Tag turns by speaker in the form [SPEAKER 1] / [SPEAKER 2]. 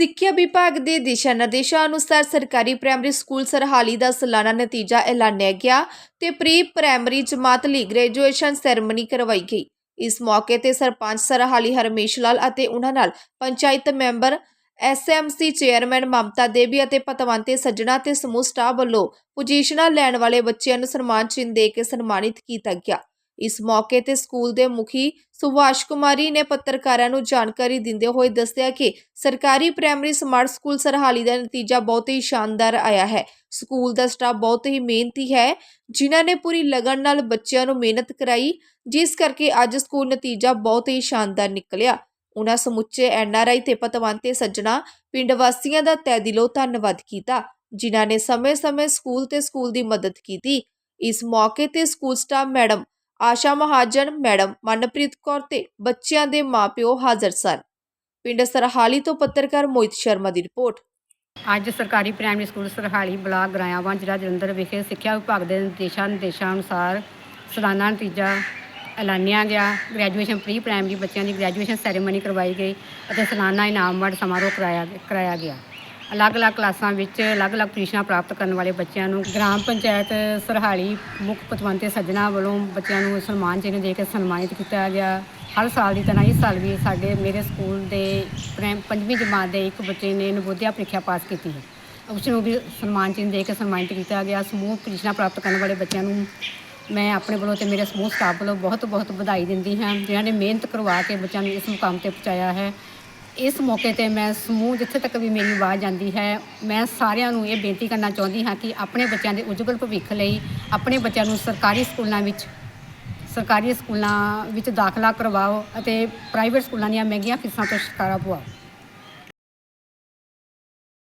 [SPEAKER 1] ਸਿੱਖਿਆ ਵਿਭਾਗ ਦੇ ਦਿਸ਼ਾ ਨਿਰਦੇਸ਼ਾਂ ਅਨੁਸਾਰ ਸਰਕਾਰੀ ਪ੍ਰਾਇਮਰੀ ਸਕੂਲ ਸਰਹਾਲੀ ਦਾ ਸਾਲਾਨਾ ਨਤੀਜਾ ਐਲਾਨਿਆ ਗਿਆ ਤੇ ਪ੍ਰੀ ਪ੍ਰਾਇਮਰੀ ਜਮਾਤ ਲਈ ਗ੍ਰੈਜੂਏਸ਼ਨ ਸੈਰੇਮਨੀ ਕਰਵਾਈ ਗਈ। ਇਸ ਮੌਕੇ ਤੇ ਸਰਪੰਚ ਸਰਹਾਲੀ ਹਰਮੇਸ਼ ਲਾਲ ਅਤੇ ਉਹਨਾਂ ਨਾਲ panchayat member SMC chairman Mamta Devi ਅਤੇ ਪਤਵੰਤੇ ਸੱਜਣਾ ਤੇ ਸਮੂਹ ਸਟਾਫ ਵੱਲੋਂ ਪੁਜੀਸ਼ਨਾਂ ਲੈਣ ਵਾਲੇ ਬੱਚਿਆਂ ਨੂੰ ਸਨਮਾਨ ਚਿੰਨ੍ਹ ਦੇ ਕੇ ਸਨਮਾਨਿਤ ਕੀਤਾ ਗਿਆ। ਇਸ ਮੌਕੇ ਤੇ ਸਕੂਲ ਦੇ ਮੁਖੀ ਸੁਭਾਸ਼ ਕੁਮਾਰੀ ਨੇ ਪੱਤਰਕਾਰਾਂ ਨੂੰ ਜਾਣਕਾਰੀ ਦਿੰਦੇ ਹੋਏ ਦੱਸਿਆ ਕਿ ਸਰਕਾਰੀ ਪ੍ਰਾਇਮਰੀ ਸਮਾਰਟ ਸਕੂਲ ਸਰਹਾਲੀ ਦਾ ਨਤੀਜਾ ਬਹੁਤ ਹੀ ਸ਼ਾਨਦਾਰ ਆਇਆ ਹੈ। ਸਕੂਲ ਦਾ ਸਟਾਫ ਬਹੁਤ ਹੀ ਮਿਹਨਤੀ ਹੈ, ਜਿਨ੍ਹਾਂ ਨੇ ਪੂਰੀ ਲਗਨ ਨਾਲ ਬੱਚਿਆਂ ਨੂੰ ਮਿਹਨਤ ਕਰਾਈ, ਜਿਸ ਕਰਕੇ ਅੱਜ ਸਕੂਲ ਨਤੀਜਾ ਬਹੁਤ ਹੀ ਸ਼ਾਨਦਾਰ ਨਿਕਲਿਆ। ਉਹਨਾਂ ਸਮੁੱਚੇ ਐਨਆਰਆਈ ਤੇ ਪਤਵੰਤੇ ਸੱਜਣਾ ਪਿੰਡ ਵਾਸੀਆਂ ਦਾ ਤਹਿ ਦਿਲੋਂ ਧੰਨਵਾਦ ਕੀਤਾ, ਜਿਨ੍ਹਾਂ ਨੇ ਸਮੇਂ-ਸਮੇਂ ਸਕੂਲ ਤੇ ਸਕੂਲ ਦੀ ਮਦਦ ਕੀਤੀ। ਇਸ ਮੌਕੇ ਤੇ school staff madam Asha Mahajan, madam Manpreet Kaur ਤੇ ਬੱਚਿਆਂ ਦੇ ਮਾਪਿਓ ਹਾਜ਼ਰ ਸਨ। ਪਿੰਡ ਸਰਹਾਲੀ ਤੋਂ ਪੱਤਰਕਾਰ ਮੋਹਿਤ ਸ਼ਰਮਾ ਦੀ ਰਿਪੋਰਟ।
[SPEAKER 2] ਅੱਜ ਸਰਕਾਰੀ ਪ੍ਰਾਇਮਰੀ ਸਕੂਲ ਸਰਹਾਲੀ ਬਲਾਕ ਗਰਾਇਆਵਾਂ ਜ਼ਿਲ੍ਹਾ ਜਲੰਧਰ ਵਿਖੇ ਸਿੱਖਿਆ ਵਿਭਾਗ ਦੇ ਨਿਰਦੇਸ਼ਾਂ ਨਿਰਦੇਸ਼ਾਂ ਅਨੁਸਾਰ ਸਾਲਾਨਾ ਨਤੀਜਾ ਐਲਾਨਿਆ ਗਿਆ। ਗ੍ਰੈਜੂਏਸ਼ਨ ਪ੍ਰੀ ਪ੍ਰਾਇਮਰੀ ਬੱਚਿਆਂ ਦੀ ਗ੍ਰੈਜੂਏਸ਼ਨ ਸੈਰੇਮਨੀ ਕਰਵਾਈ ਗਈ ਅਤੇ ਸਾਲਾਨਾ ਇਨਾਮ ਵੰਡ ਸਮਾਰੋਹ ਕਰਾਇਆ ਕਰਾਇਆ ਗਿਆ। ਅਲੱਗ-ਅਲੱਗ ਕਲਾਸਾਂ ਵਿੱਚ ਅਲੱਗ-ਅਲੱਗ ਪੋਜੀਸ਼ਨਾਂ ਪ੍ਰਾਪਤ ਕਰਨ ਵਾਲੇ ਬੱਚਿਆਂ ਨੂੰ ਗ੍ਰਾਮ ਪੰਚਾਇਤ ਸਰਹਾਲੀ ਮੁੱਖ ਪਤਵੰਤੇ ਸੱਜਣਾ ਵੱਲੋਂ ਬੱਚਿਆਂ ਨੂੰ ਸਨਮਾਨ ਚਿੰਨ੍ਹ ਦੇ ਕੇ ਸਨਮਾਨਿਤ ਕੀਤਾ ਗਿਆ। ਹਰ ਸਾਲ ਦੀ ਤਰ੍ਹਾਂ ਇਸ ਸਾਲ ਵੀ ਸਾਡੇ ਮੇਰੇ ਸਕੂਲ ਦੇ ਪ੍ਰਾਇਮ- ਪੰਜਵੀਂ ਜਮਾਤ ਦੇ ਇੱਕ ਬੱਚੇ ਨੇ ਨਵੋਦਿਆ ਪ੍ਰੀਖਿਆ ਪਾਸ ਕੀਤੀ ਹੈ। ਉਸ ਨੂੰ ਵੀ ਸਨਮਾਨ ਚਿੰਨ੍ਹ ਦੇ ਕੇ ਸਨਮਾਨਿਤ ਕੀਤਾ ਗਿਆ। ਸਮੂਹ ਪੋਜੀਸ਼ਨਾਂ ਪ੍ਰਾਪਤ ਕਰਨ ਵਾਲੇ ਬੱਚਿਆਂ ਨੂੰ ਮੈਂ ਆਪਣੇ ਵੱਲੋਂ ਤੇ ਮੇਰੇ ਸਮੂਹ ਸਟਾਫ ਵੱਲੋਂ ਬਹੁਤ ਬਹੁਤ ਵਧਾਈ ਦਿੰਦੀ ਹਾਂ, ਜਿਨ੍ਹਾਂ ਨੇ ਮਿਹਨਤ ਕਰਵਾ ਕੇ ਬੱਚਿਆਂ ਨੂੰ ਇਸ ਮੁਕਾਮ ਤੇ ਪਹੁੰਚਾਇਆ ਹੈ। ਇਸ ਮੌਕੇ ਤੇ ਮੈਂ ਸਮੂਹ ਜਿੱਥੇ ਤੱਕ ਵੀ ਮੇਰੀ ਆਵਾਜ਼ ਜਾਂਦੀ ਹੈ, ਮੈਂ ਸਾਰਿਆਂ ਨੂੰ ਇਹ ਬੇਨਤੀ ਕਰਨਾ ਚਾਹੁੰਦੀ ਹਾਂ ਕਿ ਆਪਣੇ ਬੱਚਿਆਂ ਦੇ ਉਜਵਲ ਭਵਿੱਖ ਲਈ, ਆਪਣੇ ਬੱਚਿਆਂ ਨੂੰ ਸਰਕਾਰੀ ਸਕੂਲਾਂ ਵਿੱਚ, ਸਰਕਾਰੀ ਸਕੂਲਾਂ ਵਿੱਚ ਦਾਖਲਾ ਕਰਵਾਓ ਅਤੇ ਪ੍ਰਾਈਵੇਟ ਸਕੂਲਾਂ ਦੀਆਂ ਮਹਿੰਗੀਆਂ ਫੀਸਾਂ ਤੋਂ ਛੁਟਕਾਰਾ ਪਵਾਓ